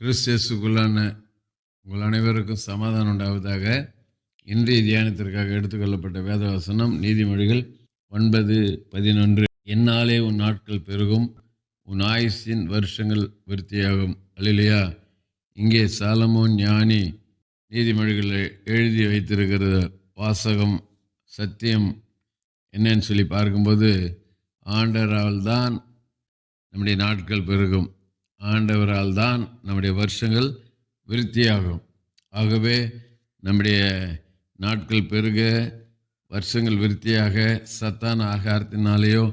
கிறிஸ்தியஸுக்குள்ளான உங்கள் அனைவருக்கும் சமாதானம் உண்டாவதாக இன்றைய தியானத்திற்காக எடுத்துக்கொள்ளப்பட்ட வேதவசனம் நீதிமொழிகள் ஒன்பது பதினொன்று. என்னாலே உன் நாட்கள் பெருகும் உன் ஆயுசின் வருஷங்கள் விருத்தியாகும். அல்லையா இங்கே சாலமோன் ஞானி நீதிமொழிகளை எழுதி வைத்திருக்கிற வாசகம் சத்தியம் என்னன்னு சொல்லி பார்க்கும்போது ஆண்டரால் தான் நம்முடைய நாட்கள் பெருகும். ஆண்டவரால் தான் நம்முடைய வருஷங்கள் விருத்தியாகும். ஆகவே நம்முடைய நாட்கள் பெருக வருஷங்கள் விருத்தியாக சத்தான ஆகாரத்தினாலேயோ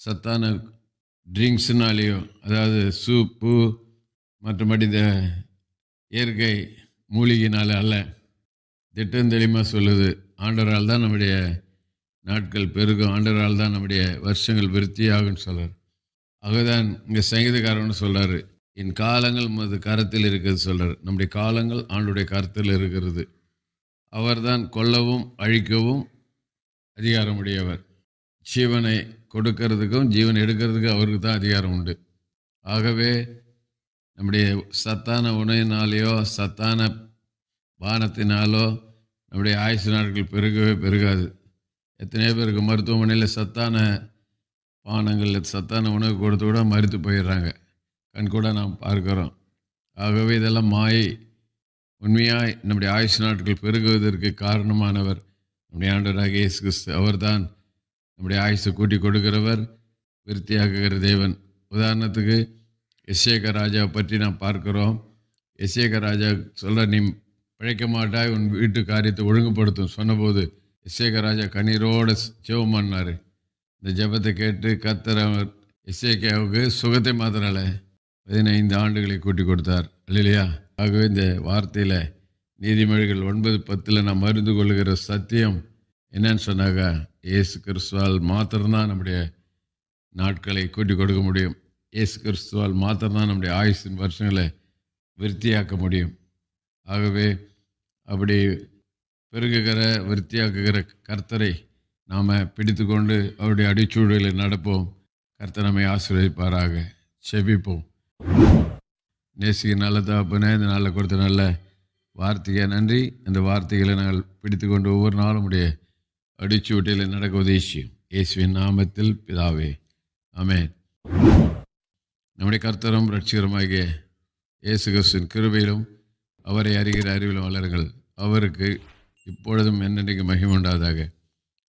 சத்தான ட்ரிங்க்ஸுனாலேயோ அதாவது சூப்பு மற்றபடி இந்த இயற்கை மூலிகையினால் அல்ல. திட்டம் தெளிவாக சொல்லுது. ஆண்டவரால் தான் நம்முடைய நாட்கள் பெருகும். ஆண்டவரால் தான் நம்முடைய வருஷங்கள் விருத்தியாகும்னு சொல்கிறார் ஆகதான் இங்கே சங்கீதக்காரன்னு சொல்கிறாரு என் காலங்கள் உமது கரத்தில் இருக்கிறது சொல்கிறார் நம்முடைய காலங்கள் ஆண்டுடைய கரத்தில் இருக்கிறது. அவர்தான் கொல்லவும் அழிக்கவும் அதிகாரமுடையவர். ஜீவனை கொடுக்கறதுக்கும் ஜீவன் எடுக்கிறதுக்கும் அவருக்கு தான் அதிகாரம் உண்டு. ஆகவே நம்முடைய சத்தான உணவினாலேயோ சத்தான பானத்தினாலோ நம்முடைய ஆயுசு நாட்கள் பெருகவே பெருகாது. எத்தனையோ பேருக்கு மருத்துவமனையில் சத்தான பானங்களில் சத்தான உணவு கொடுத்து கூட மறுத்து போயிடுறாங்க. கண் கூட நாம் பார்க்கிறோம். ஆகவே இதெல்லாம் மாயை உண்மையாய் நம்முடைய ஆயுஷ் நாட்கள் பெருகுவதற்கு காரணமானவர். நம்முடைய ஆண்டவராக இயேசு கிறிஸ்து அவர்தான் நம்முடைய ஆயுஷை கூட்டி கொடுக்கிறவர் விருத்தியாக்குகிற தேவன். உதாரணத்துக்கு எஸ்ஏக ராஜாவை பற்றி நாம் பார்க்கிறோம். எஸ்ஏக ராஜா சொல்ல நீ பிழைக்க மாட்டாய் உன் வீட்டு காரியத்தை ஒழுங்குபடுத்தும். சொன்னபோது எஸ்ஏக ராஜா கண்ணீரோடு ஜெபம் பண்ணார். இந்த ஜெபத்தை கேட்டு கத்தர் அவர் இசைக்காவுக்கு சுகத்தை மாத்திரல பதினைந்து ஆண்டுகளை கூட்டி கொடுத்தார். இல்லையா ஆகவே இந்த வார்த்தையில் நீதிமொழிகள் ஒன்பது பத்தில் நாம் மருந்து கொள்கிற சத்தியம் என்னன்னு சொன்னாங்க இயேசு கிறிஸ்துவால் மாத்திரம்தான் நம்முடைய நாட்களை கூட்டி கொடுக்க முடியும். இயேசு கிறிஸ்துவால் மாத்திரம்தான் நம்முடைய ஆயுசின் வருஷங்களை விருத்தியாக்க முடியும். ஆகவே அப்படி பெருகுகிற விருத்தியாக்குகிற கர்த்தரை நாம் பிடித்து கொண்டு அவருடைய அடிச்சூழலில் நடப்போம். கர்த்தனமை நம்மை ஆசீர்வதிப்பாராக. செபிப்போம். நேசிக்க நல்ல தகப்பனே இந்த நாளில் கொடுத்த நல்ல வார்த்தையை நன்றி. அந்த வார்த்தைகளை நாங்கள் பிடித்து கொண்டு ஒவ்வொரு நாளும் உடைய அடிச்சூட்டில் நடக்க உதேசியம் இயேசுவின் நாமத்தில் பிதாவே. ஆமென். நம்முடைய கர்த்தரும் ரட்சிகரமாகிய இயேசு கிறிஸ்துவின் கிருபையிலும் அவரை அறிகிற அறிவிலும் வளருங்கள். அவருக்கு இப்பொழுதும் என்னென்றைக்கு மகிமுண்டாதாக உண்டாதாக